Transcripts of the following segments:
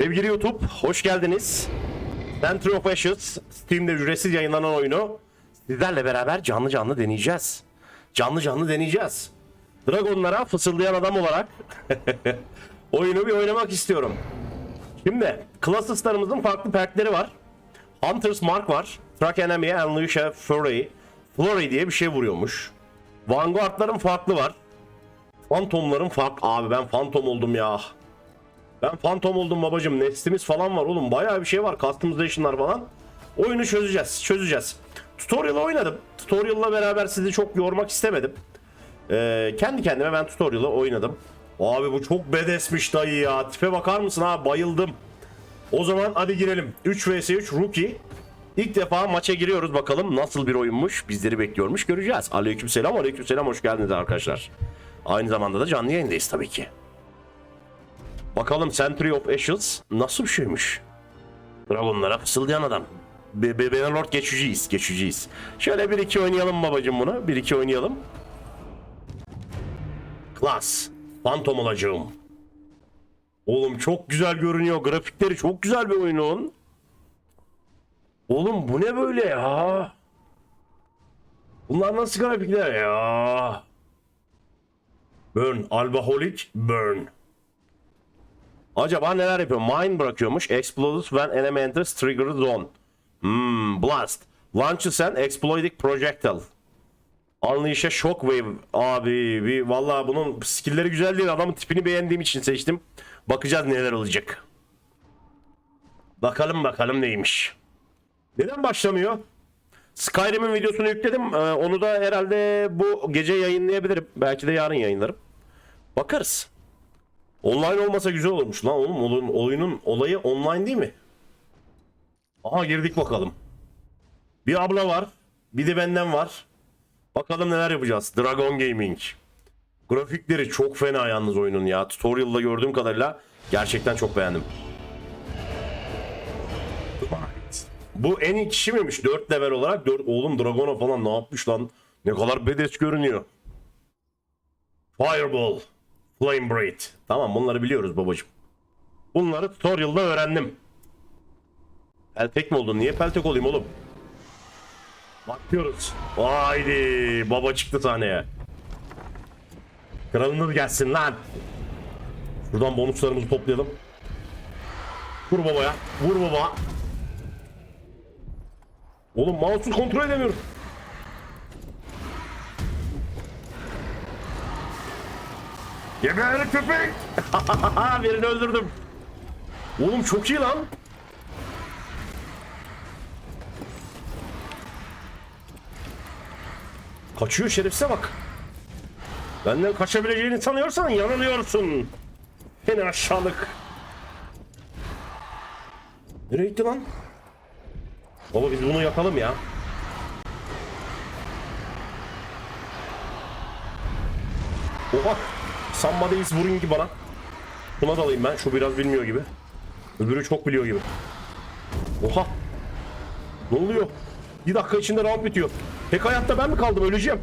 Sevgili YouTube, hoş geldiniz. Century of Ashes, Steam'de ücretsiz yayınlanan oyunu sizlerle beraber canlı canlı deneyeceğiz. Canlı canlı deneyeceğiz. Dragonlara fısıldayan adam olarak oyunu bir oynamak istiyorum. Şimdi, Classes'larımızın farklı perkleri var. Hunter's Mark var. Track Enemy'e Unleash a Fury. Flurry diye bir şey vuruyormuş. Vanguard'ların farklı var. Phantom'ların farklı. Abi ben Phantom oldum ya. Ben Phantom oldum babacım. Neslimiz falan var oğlum. Bayağı bir şey var. Customization'lar falan. Oyunu çözeceğiz. Çözeceğiz. Tutorial'ı oynadım. Tutorial'la beraber sizi çok yormak istemedim. Ee, kendi kendime ben tutorial'ı oynadım. Abi bu çok bedesmiş dayı ya. Tipe bakar mısın ha? Bayıldım. O zaman hadi girelim. 3 vs 3 rookie. İlk defa maça giriyoruz bakalım nasıl bir oyunmuş. Bizleri bekliyormuş göreceğiz. Aleykümselam aleykümselam hoş geldiniz arkadaşlar. Aynı zamanda da canlı yayındayız tabii ki. Bakalım Century of Ashes nasıl bir şeymiş? Dragonlara fısıldayan adam. Be Be Bannerlord geçiciyiz, geçiciyiz. Şöyle 1-2 oynayalım babacım bunu. 1-2 oynayalım. Class. Phantom olacağım. Oğlum çok güzel görünüyor. Grafikleri çok güzel bir oyunun. Oğlum bu ne böyle ya? Bunlar nasıl grafikler ya? Burn. Albaholic Burn. Acaba neler yapıyor? Mine bırakıyormuş. Explodes when enemy enters trigger zone. Hmm, blast. Launches an exploding projectile. Unleash a shockwave. Abi bir vallahi bunun skill'leri güzel değil. Adamın tipini beğendiğim için seçtim. Bakacağız neler olacak. Bakalım bakalım neymiş. Neden başlamıyor? Skyrim'in videosunu yükledim. Ee, onu da herhalde bu gece yayınlayabilirim. Belki de yarın yayınlarım. Bakarız. Online olmasa güzel olurmuş lan oğlum. Oyunun, oyunun olayı online değil mi? Aha girdik bakalım. Bir abla var. Bir de benden var. Bakalım neler yapacağız. Dragon Gaming. Grafikleri çok fena yalnız oyunun ya. Tutorial'da gördüğüm kadarıyla gerçekten çok beğendim. Bu en iyi kişi miymiş? 4 level olarak 4 oğlum Dragon'a falan ne yapmış lan? Ne kadar bedes görünüyor. Fireball. Flame Braid. Tamam bunları biliyoruz babacım. Bunları tutorial'da öğrendim. Peltek mi oldun? Niye peltek olayım oğlum? Bakıyoruz. Haydi baba çıktı sahneye. Kralınız gelsin lan. Şuradan bonuslarımızı toplayalım. Vur babaya. Vur baba. Oğlum mouse'u kontrol edemiyorum. Geber köpek! Birini öldürdüm. Oğlum çok iyi lan. Kaçıyor şerefsize bak. Benden kaçabileceğini sanıyorsan yanılıyorsun. Seni aşağılık. Nereye gitti lan? Baba biz bunu yakalım ya. Oha. Somebody is vurayım ki bana. Buna da alayım ben. Şu biraz bilmiyor gibi. Öbürü çok biliyor gibi. Oha. Ne oluyor? Bir dakika içinde round bitiyor. Tek hayatta ben mi kaldım? Öleceğim.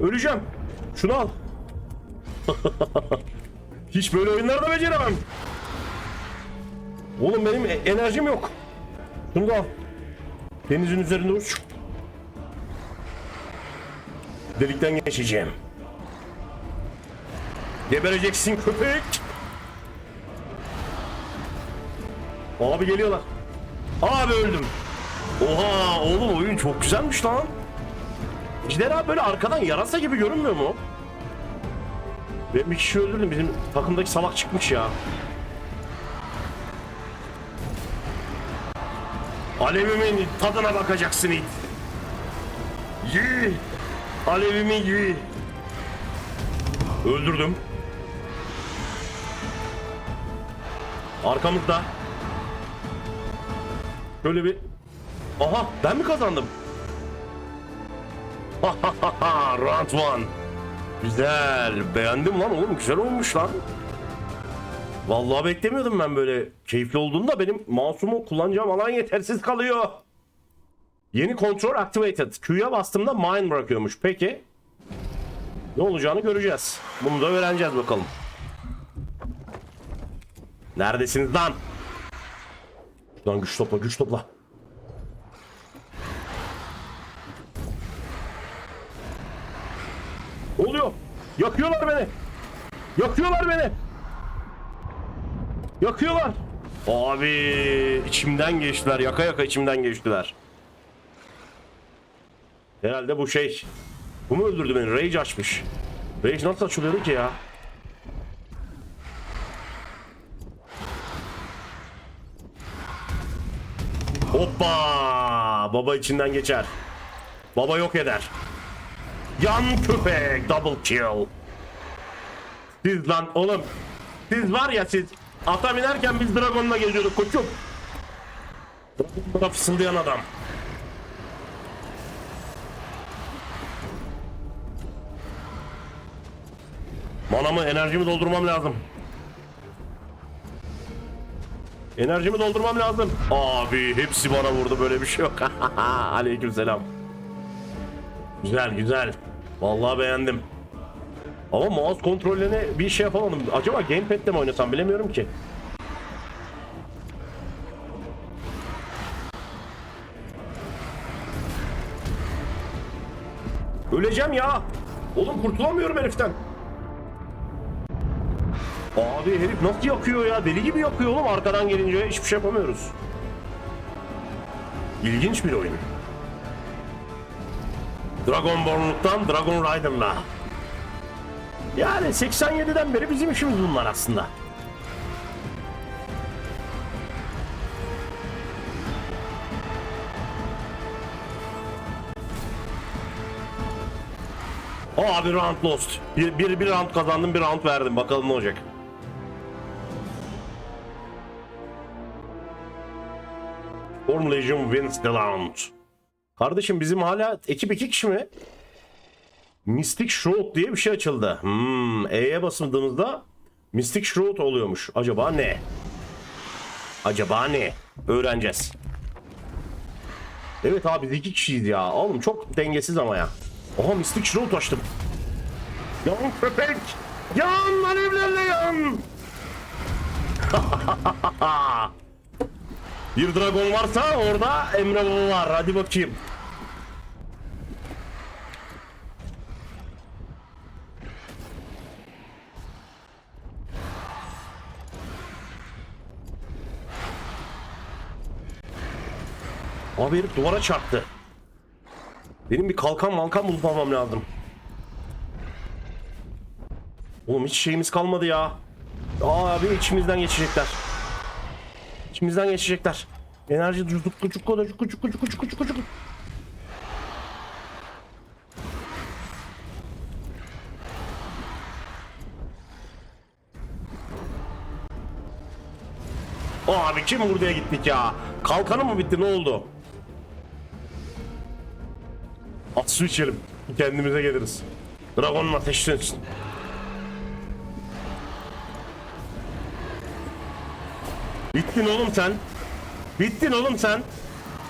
Öleceğim. Şunu al. Hiç böyle oyunlarda beceremem. Oğlum benim e- enerjim yok. Şunu da al. Denizin üzerinde uç. Delikten geçeceğim. Gebereceksin köpek. Abi geliyorlar. Abi öldüm. Oha oğlum oyun çok güzelmiş lan. Ejderha böyle arkadan yarasa gibi görünmüyor mu? Ben bir kişi öldürdüm. Bizim takımdaki salak çıkmış ya. Alevimin tadına bakacaksın it. Yi. Alevimi yi. Öldürdüm. Arkamızda. Şöyle bir... Aha ben mi kazandım? Round one. Güzel. Beğendim lan oğlum. Güzel olmuş lan. Vallahi beklemiyordum ben böyle keyifli olduğunda benim mouse'umu kullanacağım alan yetersiz kalıyor. Yeni kontrol activated. Q'ya bastığımda mine bırakıyormuş. Peki. Ne olacağını göreceğiz. Bunu da öğreneceğiz bakalım. Neredesiniz lan? Lan güç topla güç topla. Oluyor? Yakıyorlar beni. Yakıyorlar beni. Yakıyorlar. Abi içimden geçtiler. Yaka yaka içimden geçtiler. Herhalde bu şey. Bu mu öldürdü beni? Rage açmış. Rage nasıl açılıyordu ki ya? Hoppa! Baba içinden geçer. Baba yok eder. Yan köpek double kill. Siz lan oğlum. Siz var ya siz ata binerken biz Dragon'la geziyorduk koçum. Dragon'la fısıldayan adam. Manamı enerjimi doldurmam lazım. Enerjimi doldurmam lazım. Abi hepsi bana vurdu böyle bir şey yok. Aleykümselam. Güzel güzel. Vallahi beğendim. Ama mouse kontrollerine bir şey yapamadım. Acaba gamepad'le mi oynasam bilemiyorum ki. Öleceğim ya. Oğlum kurtulamıyorum heriften. Abi herif nasıl yakıyor ya? Deli gibi yakıyor oğlum. Arkadan gelince hiçbir şey yapamıyoruz. İlginç bir oyun. Dragonborn'luktan Dragon Rider'la. Yani 87'den beri bizim işimiz bunlar aslında. Abi round lost. Bir, bir, bir round kazandım, bir round verdim. Bakalım ne olacak. Storm Legion wins the round. Kardeşim bizim hala ekip iki kişi mi? Mystic Shroud diye bir şey açıldı. Hmm, E'ye basıldığımızda Mystic Shroud oluyormuş. Acaba ne? Acaba ne? Öğreneceğiz. Evet abi biz iki kişiyiz ya. Oğlum çok dengesiz ama ya. Oha Mystic Shroud açtım. Yan köpek! Yan alevlerle yan! Bir dragon varsa orada Emre Baba var. Hadi bakayım. Abi herif duvara çarptı. Benim bir kalkan malkan bulup almam lazım. Oğlum hiç şeyimiz kalmadı ya. Abi içimizden geçecekler. İçimizden geçecekler. Enerji cukku cukku da cukku cukku cukku cukku cukku cukku. Abi kim vurduya gittik ya? Kalkanı mı bitti ne oldu? At su içelim. Kendimize geliriz. Dragonun ateşlensin. Bittin oğlum sen. Bittin oğlum sen.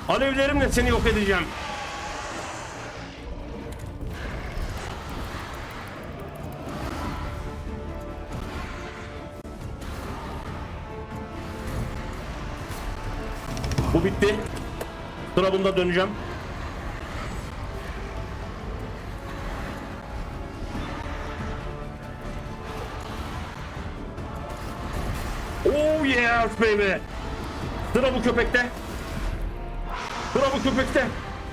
Alevlerimle seni yok edeceğim. Bu bitti. Sıra bunda döneceğim. Yes baby. Sıra bu köpekte. Sıra bu köpekte.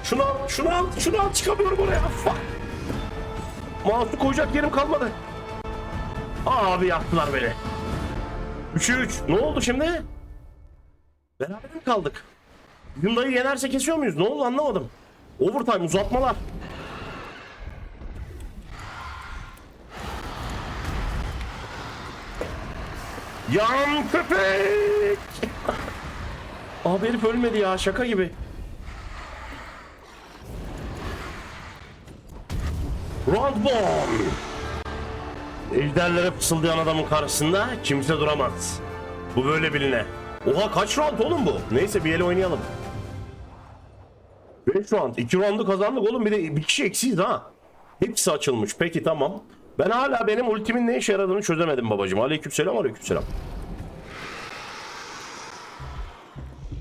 Şunu al, şunu al, şunu al. Çıkamıyorum oraya. Fuck. Mouse'u koyacak yerim kalmadı. Abi yaktılar beni. 3'e 3. Ne oldu şimdi? Beraber mi kaldık? Hyundai'yi yenerse kesiyor muyuz? Ne oldu anlamadım. Overtime uzatmalar. Yan köpek! Abi herif ölmedi ya şaka gibi. Round bomb! Ejderlere fısıldayan adamın karşısında kimse duramaz. Bu böyle biline. Oha kaç round oğlum bu? Neyse bir ele oynayalım. 5 round. 2 roundu kazandık oğlum bir de bir kişi eksiyiz ha. Hepsi açılmış. Peki tamam. Ben hala benim ultimin ne işe yaradığını çözemedim babacım. Aleykümselam aleykümselam.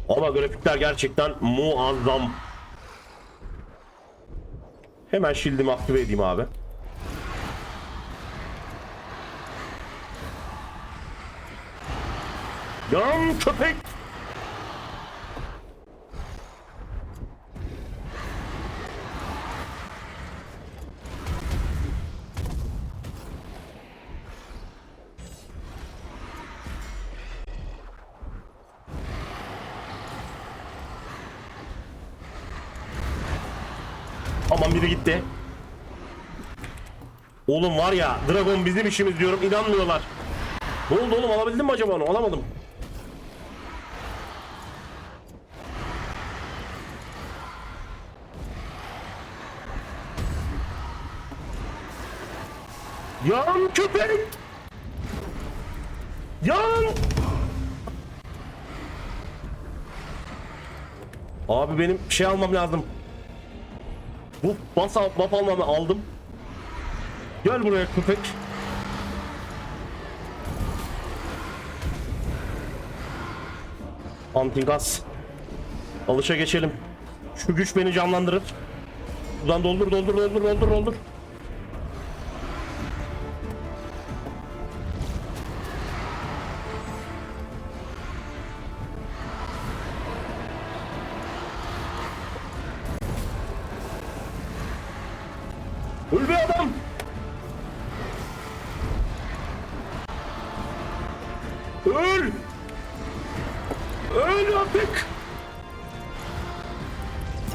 Ama grafikler gerçekten muazzam. Hemen shield'imi aktive edeyim abi. Yan köpek! Aman biri gitti. Oğlum var ya Dragon bizim işimiz diyorum inanmıyorlar. Ne oldu oğlum alabildin mi acaba onu? Alamadım. Yan köpek! Yan! Abi benim şey almam lazım. Bu bas buff almamı aldım. Gel buraya köpek. Antingas. Alışa geçelim. Şu güç beni canlandırır. Buradan doldur doldur doldur doldur doldur. Öl be adam. Öl. Öl artık.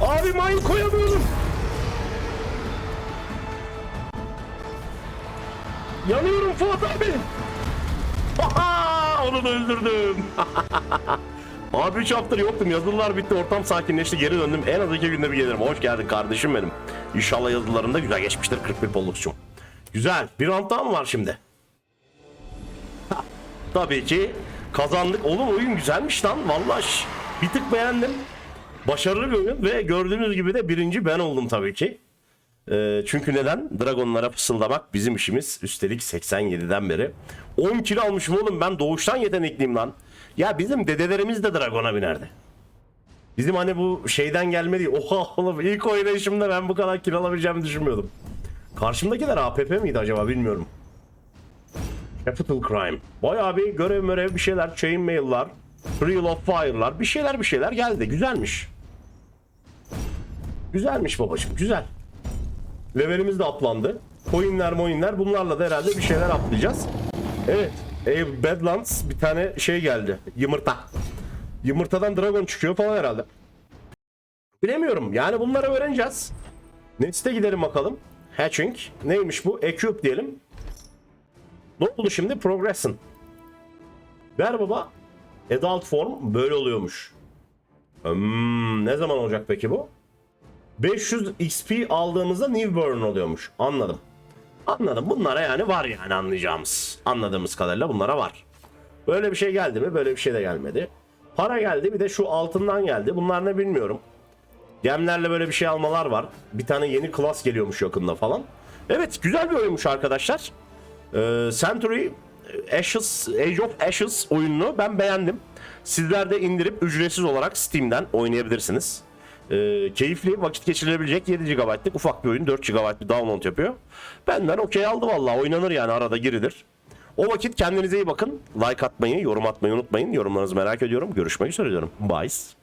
Abi mayın koyamıyorum. Yanıyorum Fuat abi. Onu da öldürdüm. abi 3 haftadır yoktum. Yazılılar bitti. Ortam sakinleşti. Geri döndüm. En az iki günde bir gelirim. Hoş geldin kardeşim benim. İnşallah yazılarında güzel geçmiştir 41 pollukçum. Güzel. Bir round daha mı var şimdi? Tabii ki kazandık. Oğlum oyun güzelmiş lan. Vallahi bir tık beğendim. Başarılı bir oyun ve gördüğünüz gibi de birinci ben oldum tabii ki. Ee, çünkü neden? Dragonlara fısıldamak bizim işimiz. Üstelik 87'den beri. 10 kilo almışım oğlum ben doğuştan yetenekliyim lan. Ya bizim dedelerimiz de Dragon'a binerdi. Bizim hani bu şeyden gelmedi. Oha oğlum ilk oynayışımda ben bu kadar kilo alabileceğimi düşünmüyordum. Karşımdakiler APP miydi acaba bilmiyorum. Capital Crime. Bayağı bir görev mörev bir şeyler, chainmail'lar, Reel of Fire'lar bir şeyler bir şeyler geldi. Güzelmiş. Güzelmiş babacım güzel. Levelimiz de atlandı. Coinler moinler bunlarla da herhalde bir şeyler atlayacağız. Evet. E, Badlands bir tane şey geldi. Yumurta. Yumurtadan dragon çıkıyor falan herhalde. Bilemiyorum. Yani bunları öğreneceğiz. Next'e gidelim bakalım. Hatching. Neymiş bu? Equip diyelim. Ne oldu şimdi? Progression. Ver baba. Adult form böyle oluyormuş. Hmm, ne zaman olacak peki bu? 500 XP aldığımızda New Burn oluyormuş. Anladım. Anladım. Bunlara yani var yani anlayacağımız. Anladığımız kadarıyla bunlara var. Böyle bir şey geldi mi? Böyle bir şey de gelmedi. Para geldi bir de şu altından geldi. Bunlar ne bilmiyorum. Gemlerle böyle bir şey almalar var. Bir tane yeni klas geliyormuş yakında falan. Evet güzel bir oyunmuş arkadaşlar. Ee, Century Ashes, Age of Ashes oyununu ben beğendim. Sizler de indirip ücretsiz olarak Steam'den oynayabilirsiniz. Ee, keyifli, vakit geçirilebilecek 7 GB'lık ufak bir oyun. 4 GB bir download yapıyor. Benden okey aldı vallahi. Oynanır yani arada girilir. O vakit kendinize iyi bakın. Like atmayı, yorum atmayı unutmayın. Yorumlarınızı merak ediyorum. Görüşmek üzere diyorum. Bye.